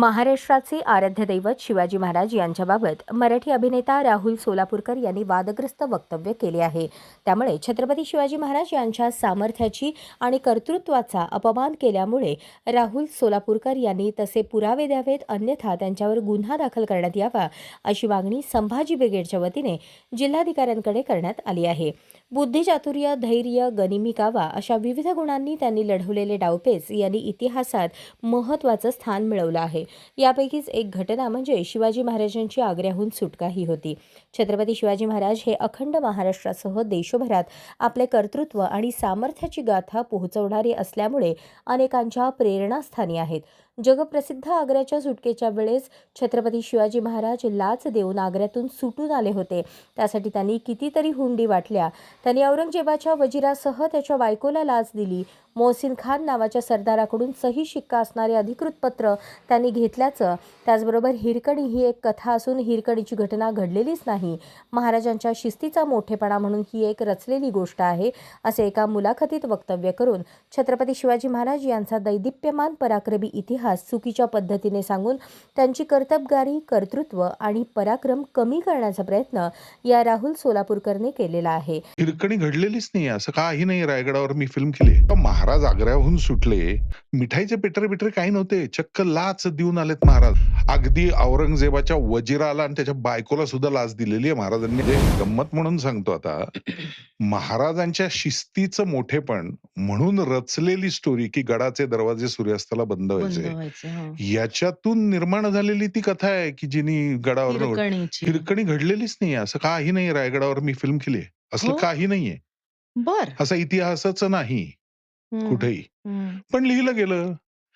महाराष्ट्राचे आराध्य दैवत शिवाजी महाराज यांच्याबाबत मराठी अभिनेता राहुल सोलापूरकर यांनी वादग्रस्त वक्तव्य केले आहे. त्यामुळे छत्रपती शिवाजी महाराज यांच्या सामर्थ्याची आणि कर्तृत्वाचा अपमान केल्यामुळे राहुल सोलापूरकर यांनी तसे पुरावे द्यावेत अन्यथा त्यांच्यावर गुन्हा दाखल करण्यात यावा अशी मागणी संभाजी ब्रिगेडच्या वतीने जिल्हाधिकाऱ्यांकडे करण्यात आली आहे. बुद्धिचातुर्य धैर्य गनिमी कावा अशा विविध गुणांनी त्यांनी लढवलेले डावपेच यांनी इतिहासात महत्त्वाचं स्थान मिळवलं आहे. यापैकीच एक घटना म्हणजे शिवाजी महाराजांची आग्र्याहून सुटका ही होती. छत्रपती शिवाजी महाराज हे अखंड महाराष्ट्रासह देशभरात आपले कर्तृत्व आणि सामर्थ्याची गाथा पोहोचवणारे असल्यामुळे अनेकांच्या प्रेरणास्थानी आहेत. जगप्रसिद्ध आग्र्याच्या सुटकेच्या वेळेस छत्रपती शिवाजी महाराज लाच देऊन आग्र्यातून सुटून आले होते. त्यासाठी त्यांनी कितीतरी हुंडी वाटल्या. त्यांनी औरंगजेबाच्या वजिरासह त्याच्या बायकोला लाच दिली. मोहसिन खान नावाच्या सरदाराकडून सही शिक्का असणारे अधिकृत पत्र त्यांनी घेतल्याचं. त्याचबरोबर हिरकणी ही एक कथा असून हिरकणीची घटना घडलेलीच नाही. महाराजांच्या शिस्तीचा मोठेपणा म्हणून ही एक रचलेली गोष्ट आहे असे एका मुलाखतीत वक्तव्य करून छत्रपती शिवाजी महाराज यांचा दैदिप्यमान पराक्रमी इतिहास चुकीच्या पद्धतीने सांगून त्यांची कर्तबगारी कर्तृत्व आणि पराक्रम कमी करण्याचा प्रयत्न या राहुल सोलापूरकरने केलेला आहे. हिरकणी घडलेलीच नाही असं काही नाही रायगडावर मी फिल्म केली महाराज आग्र्याहून सुटले. मिठाईचे पेटरे बिटर काही नव्हते. चक्क लाच देऊन आलेत महाराज. अगदी औरंगजेबाच्या वजिराला आणि त्याच्या बायकोला सुद्धा लाच दिलेली आहे महाराजांनी. जे गंमत म्हणून सांगतो आता महाराजांच्या शिस्तीचं मोठेपण म्हणून रचलेली स्टोरी की गडाचे दरवाजे सूर्यास्ताला बंद व्हायचे. हा. याच्यातून निर्माण झालेली ती कथा आहे की जिनी गडावर हिरकणी घडलेलीच नाही असं काही नाही रायगडावर मी फिल्म केली असलं हो? काही नाहीये. बर. असं इतिहासच नाही. कुठेही. पण लिहिलं गेलं.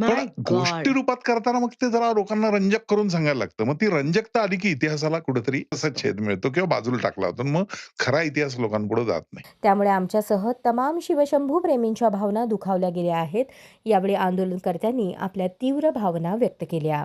पण. गोष्टी रूपात करताना मग ते जरा लोकांना रंजक करून सांगायला लागतं. मग ती रंजकता आली की इतिहासाला कुठेतरी असा छेद मिळतो किंवा बाजूला टाकला होतो. मग खरा इतिहास लोकांपुढे जात नाही. त्यामुळे आमच्यासह तमाम शिवशंभू प्रेमींच्या भावना दुखावल्या गेल्या आहेत. यावेळी आंदोलनकर्त्यांनी आपल्या तीव्र भावना व्यक्त केल्या.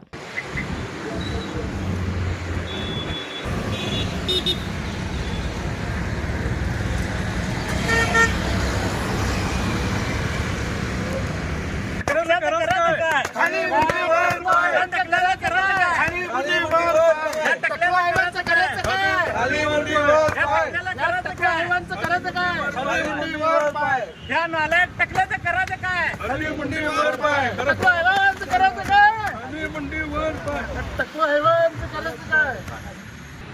करायचं काय? मुंडीवर पाय.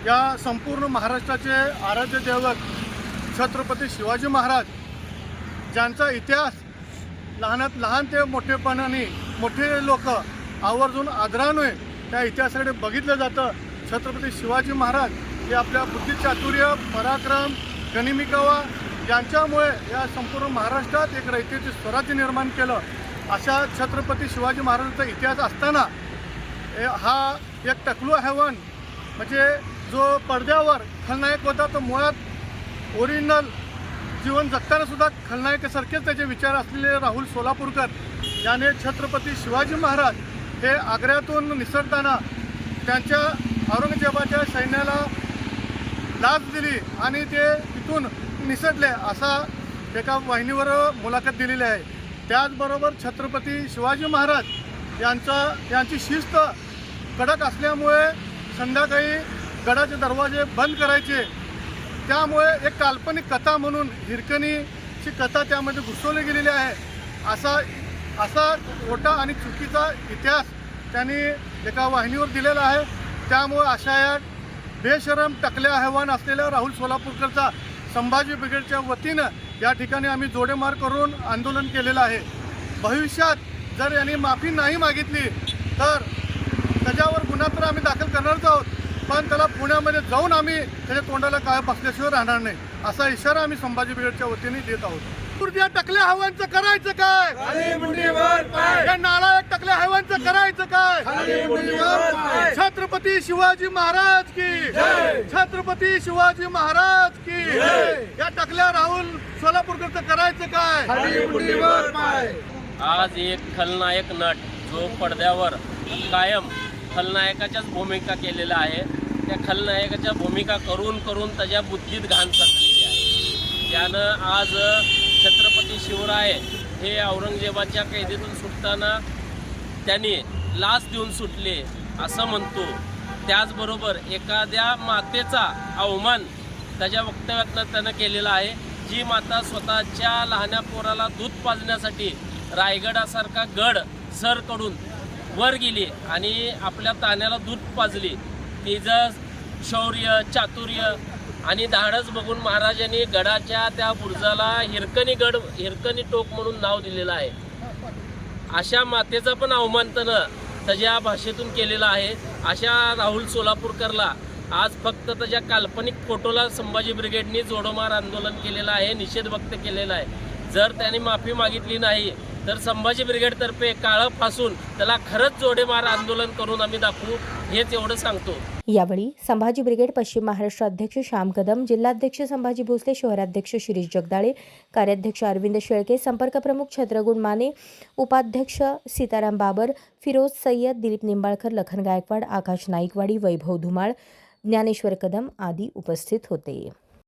या संपूर्ण महाराष्ट्राचे आराध्य दैवत छत्रपती शिवाजी महाराज ज्यांचा इतिहास लहानात लहान ते मोठेपणाने मोठे लोक आवर्जून आदराने त्या इतिहासाकडे बघितलं जातं. छत्रपती शिवाजी महाराज हे आपल्या बुद्धिचातुर्य पराक्रम गनिमिकावा यांच्यामुळे या संपूर्ण महाराष्ट्रात एक रयतेचे स्वराज्य निर्माण केलं. अशा छत्रपती शिवाजी महाराजांचा इतिहास असताना हा एक टकलू हवन म्हणजे जो पडद्यावर खलनायक होता तो मुळात ओरिजिनल जीवन जगतानासुद्धा खलनायकासारखेच त्याचे विचार असलेले राहुल सोलापूरकर याने छत्रपती शिवाजी महाराज हे आग्र्यातून निसरताना त्यांच्या औरंगजेबाच्या सैन्याला लाच दिली आणि ते तिथून निसटले असा एका वाहिनीवर मुलाखत दिलेली आहे. त्याचबरोबर छत्रपती शिवाजी महाराज यांचा यांची शिस्त कडक असल्यामुळे संध्याकाळी गडाचे दरवाजे बंद करायचे. त्यामुळे एक काल्पनिक कथा म्हणून हिरकणीची कथा त्यामध्ये घुसवली गेलेली आहे. असा असा खोटा आणि चुकीचा इतिहास त्यांनी एका वाहिनीवर दिलेला आहे. त्यामुळे अशा या बेशरम टकल्या आव्हान असलेल्या राहुल सोलापूरकरचा संभाजी ब्रिगेडच्या वतीनं या ठिकाणी आम्ही जोडेमार करून आंदोलन केलेलं आहे. भविष्यात जर यांनी माफी नाही मागितली तर त्याच्यावर गुन्हा तर आम्ही दाखल करणारच आहोत पण त्याला पुण्यामध्ये जाऊन आम्ही त्याच्या तोंडाला काय बसल्याशिवाय राहणार नाही असा इशारा आम्ही संभाजी ब्रिगेडच्या वतीने देत आहोत. या टकल्या हवांचं करायचं काय? सोलापूरकरचं करायचं काय? छत्रपती शिवाजी महाराज की. छत्रपती शिवाजी महाराज की. या टाकल्या राहुल सोलापूरकरचं करायचं काय? आज एक खलनायक नट जो पडद्यावर कायम खलनायकाच्याच भूमिका केलेला आहे. त्या खलनायकाच्या भूमिका करून करून त्याच्या बुद्धीत घाण साचलेली आहे. त्यानं आज छत्रपती शिवराय हे औरंगजेबाच्या कैदेतून सुटताना त्यांनी लाच देऊन सुटले असं म्हणतो. त्याचबरोबर एखाद्या मातेचा अवमान त्याच्या वक्तव्यातनं त्यानं केलेला आहे. जी माता स्वतःच्या लहान्या पोराला दूध पाजण्यासाठी रायगडासारखा गड सरकडून वर गेली आणि आपल्या ताण्याला दूध पाजली तिचं शौर्य चातुर्य आणि धाडस बघून महाराजांनी गडाच्या त्या बुर्जाला हिरकणी गड हिरकणी टोक म्हणून नाव दिलेलं आहे. अशा मातेचा पण अवमान त्यानं त्याच्या भाषेतून केलेला आहे अशा राहुल सोलापूरकरला आज फक्त त्याच्या काल्पनिक फोटोला संभाजी ब्रिगेडनी जोडोमार आंदोलन केलेलं आहे निषेध व्यक्त केलेला आहे. जर त्याने माफी मागितली नाही तर संभाजी ब्रिगेडतर्फे काळं फासून त्याला खरंच जोडेमार आंदोलन करून आम्ही दाखवू हेच एवढं सांगतो. यावेळी संभाजी ब्रिगेड पश्चिम महाराष्ट्र अध्यक्ष श्याम कदम जिल्हाध्यक्ष संभाजी भोसले शहराध्यक्ष शिरीष जगदाळे कार्याध्यक्ष अरविंद शेळके संपर्क प्रमुख छत्रगुण माने उपाध्यक्ष सीताराम बाबर फिरोज सय्यद दिलीप निंबाळकर लखन गायकवाड आकाश नाईकवाडी वैभव धुमाळ ज्ञानेश्वर कदम आदी उपस्थित होते.